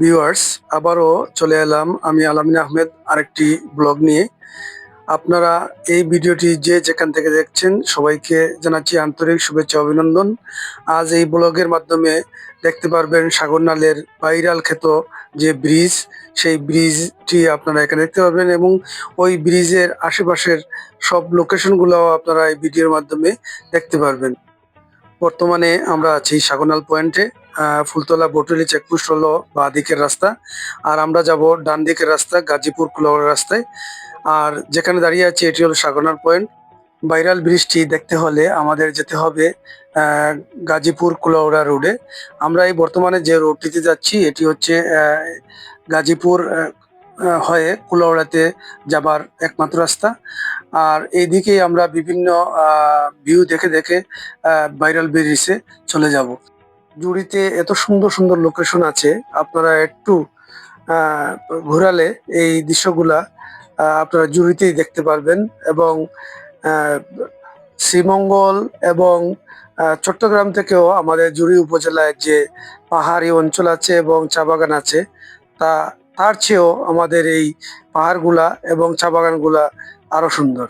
Viewers আবারও চলে এলাম আমি আলামিন আহমেদ, আরেকটি ব্লগ নিয়ে। আপনারা এই ভিডিওটি যে যেখান থেকে দেখছেন, সবাইকে জানাচ্ছি আন্তরিক শুভেচ্ছা, অভিনন্দন। আজ এই ব্লগের মাধ্যমে দেখতে পারবেন সাগরনালের ভাইরাল খ্যাত যে ব্রিজ, সেই ব্রিজটি আপনারা এখানে দেখতে পারবেন এবং ওই ব্রিজের আশেপাশের সব লোকেশনগুলোও আপনারা এই ভিডিওর মাধ্যমে দেখতে পারবেন। বর্তমানে আমরা আছি সাগরনাল পয়েন্টে। ফুলতলা বটুলি চেকপোস্ট হলো বা দিকের রাস্তা। আর আমরা যাব ডান দিকের রাস্তা, গাজীপুর কুলাউড়া রাস্তায়। আর যেখানে দাঁড়িয়ে আছি, এটি হলো সাগরনাল পয়েন্ট ভাইরাল ব্রিজটি দেখতে হলে আমাদের যেতে হবে গাজীপুর কুলাউড়া রোডে আমরা এই বর্তমানে যে রোডটিতে যাচ্ছি, এটি হচ্ছে গাজীপুর হয়ে কুলাউড়াতে যাবার একমাত্র রাস্তা। আর এইদিকেই আমরা বিভিন্ন ভিউ দেখে দেখে ভাইরাল ব্রিজে চলে যাব। জুড়িতে এত সুন্দর সুন্দর লোকেশন আছে। আপনারা একটু ঘোরালে এই দৃশ্যগুলা আপনারা জুড়িতেই দেখতে পারবেন এবং শ্রীমঙ্গল এবং চট্টগ্রাম থেকেও আমাদের জুড়ি উপজেলায় যে পাহাড়ি অঞ্চল আছে এবং চা বাগান আছে, তা, তার চেয়েও আমাদের এই পাহাড়গুলা এবং চা বাগানগুলা আরও সুন্দর।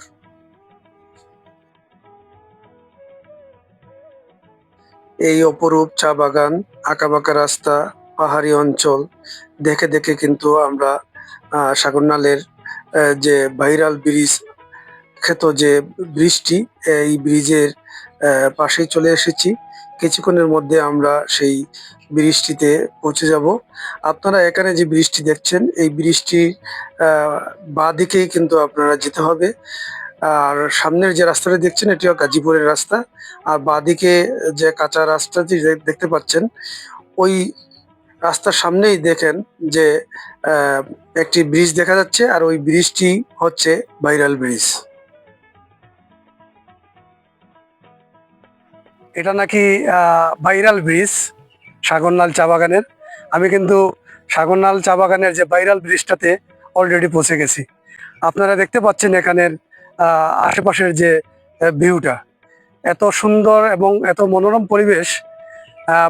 এই অপরূপ চা বাগান, আঁকাবাঁকা রাস্তা, পাহাড়ি অঞ্চল, দেখে দেখে কিন্তু আমরা সাগরনালের যে ভাইরাল ব্রিজ খ্যাত যে ব্রিজটি, এই ব্রিজের পাশেই চলে এসেছি। কিছুক্ষণের মধ্যে আমরা সেই ব্রিজটিতে পৌঁছে যাব। আপনারা এখানে যে ব্রিজটি দেখছেন, এই ব্রিজটি বাঁ দিকেই কিন্তু আপনারা যেতে হবে। আর সামনের যে রাস্তাটা দেখছেন, এটিও গাজীপুরের রাস্তা। আর বাঁদিকে যে কাঁচা রাস্তাটি দেখতে পাচ্ছেন, ওই রাস্তার সামনেই দেখেন যে একটি ব্রিজ দেখা যাচ্ছে। আর ওই ব্রিজটি হচ্ছে ভাইরাল ব্রিজ। এটা নাকি ভাইরাল ব্রিজ সাগরনাল চা বাগানের। আমি কিন্তু সাগরনাল চা বাগানের যে ভাইরাল ব্রিজটাতে অলরেডি পৌঁছে গেছি। আপনারা দেখতে পাচ্ছেন এখানের আশেপাশের যে ভিউটা এত সুন্দর এবং এত মনোরম পরিবেশ।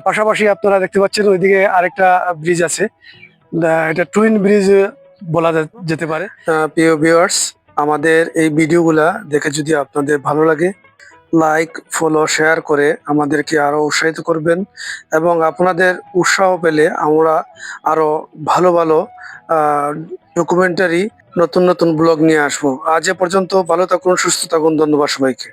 পাশাপাশি আপনারা দেখতে পাচ্ছেন ওইদিকে আরেকটা ব্রিজ আছে। এটা টুইন ব্রিজ বলা যেতে পারে। প্রিয় ভিউয়ার্স আমাদের এই ভিডিওগুলা দেখে যদি আপনাদের ভালো লাগে লাইক ফলো শেয়ার করে আমাদেরকে আরও উৎসাহিত করবেন এবং আপনাদের উৎসাহ পেলে আমরা আরও ভালো ভালো ডকুমেন্টারি নতুন নতুন ব্লগ নিয়ে আসব। আজ এ পর্যন্ত ভালো থাকুন, সুস্থ থাকুন, ধন্যবাদ সবাইকে।